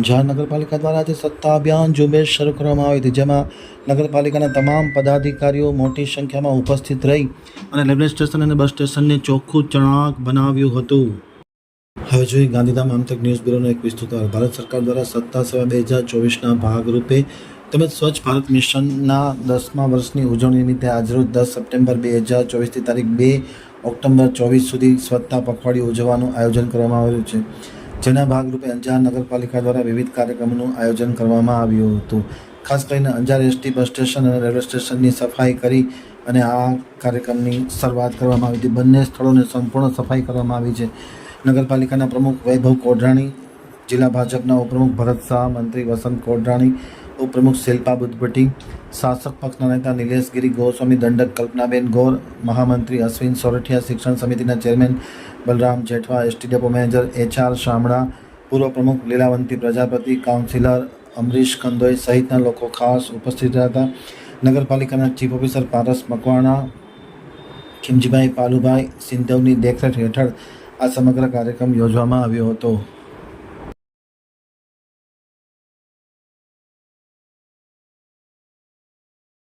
અંજાર નગરપાલિકા દ્વારા આજે સત્તા અભિયાન ઝુંબેશ શરૂ કરવામાં આવી હતી, જેમાં નગરપાલિકાના તમામ પદાધિકારીઓ મોટી સંખ્યામાં ઉપસ્થિત રહી અને રેલવે સ્ટેશન અને બસ સ્ટેશનને ચોખ્ખું ચણાક બનાવ્યું હતું. હવે જોઈએ ગાંધીધામ આમતક ન્યૂઝ બ્યુરોનો એક વિસ્તૃત ભારત સરકાર દ્વારા સત્તા સેવા બે હજાર ચોવીસના ભાગરૂપે તેમજ સ્વચ્છ ભારત મિશનના દસમા વર્ષની ઉજવણી નિમિત્તે આજરોજ દસ સપ્ટેમ્બર બે હજાર ચોવીસથી તારીખ બે ઓક્ટોબર ચોવીસ સુધી સ્વચ્છતા પખવાડિયું ઉજવવાનું આયોજન કરવામાં આવ્યું છે. જેના ભાગરૂપે અંજાર નગરપાલિકા દ્વારા વિવિધ કાર્યક્રમોનું આયોજન કરવામાં આવ્યું હતું. ખાસ કરીને અંજાર એસટી બસ સ્ટેશન અને રેલવે સ્ટેશનની સફાઈ કરી અને આ કાર્યક્રમની શરૂઆત કરવામાં આવી હતી. બંને સ્થળોને સંપૂર્ણ સફાઈ કરવામાં આવી છે. નગરપાલિકાના પ્રમુખ વૈભવ કોઢાણી જિલ્લા ભાજપના ઉપપ્રમુખ ભરત શાહ, મંત્રી વસંત કોઢરાણી ઉપપ્રમુખ શિલ્પા બુદ્ધભટ્ટી, શાસક પક્ષના નેતા નિલેશગીરી ગોસ્વામી દંડક કલ્પનાબેન ગોર, મહામંત્રી અશ્વિન સોરઠિયા, શિક્ષણ સમિતિના chairman Balram Jethwa, ST depot manager HR Shamala, પૂર્વ પ્રમુખ લીલાવંતી પ્રજાપતિ, કાઉન્સિલર અમરીશ કંદોઈ સહિતના લોકો ખાસ ઉપસ્થિત રહ્યા હતા. નગરપાલિકાના ચીફ ઓફિસર પારસ મકવાણા, ખીમજીભાઈ પાલુભાઈ સિંધવની દેખરેખ હેઠળ આ સમગ્ર કાર્યક્રમ યોજવામાં આવ્યો હતો.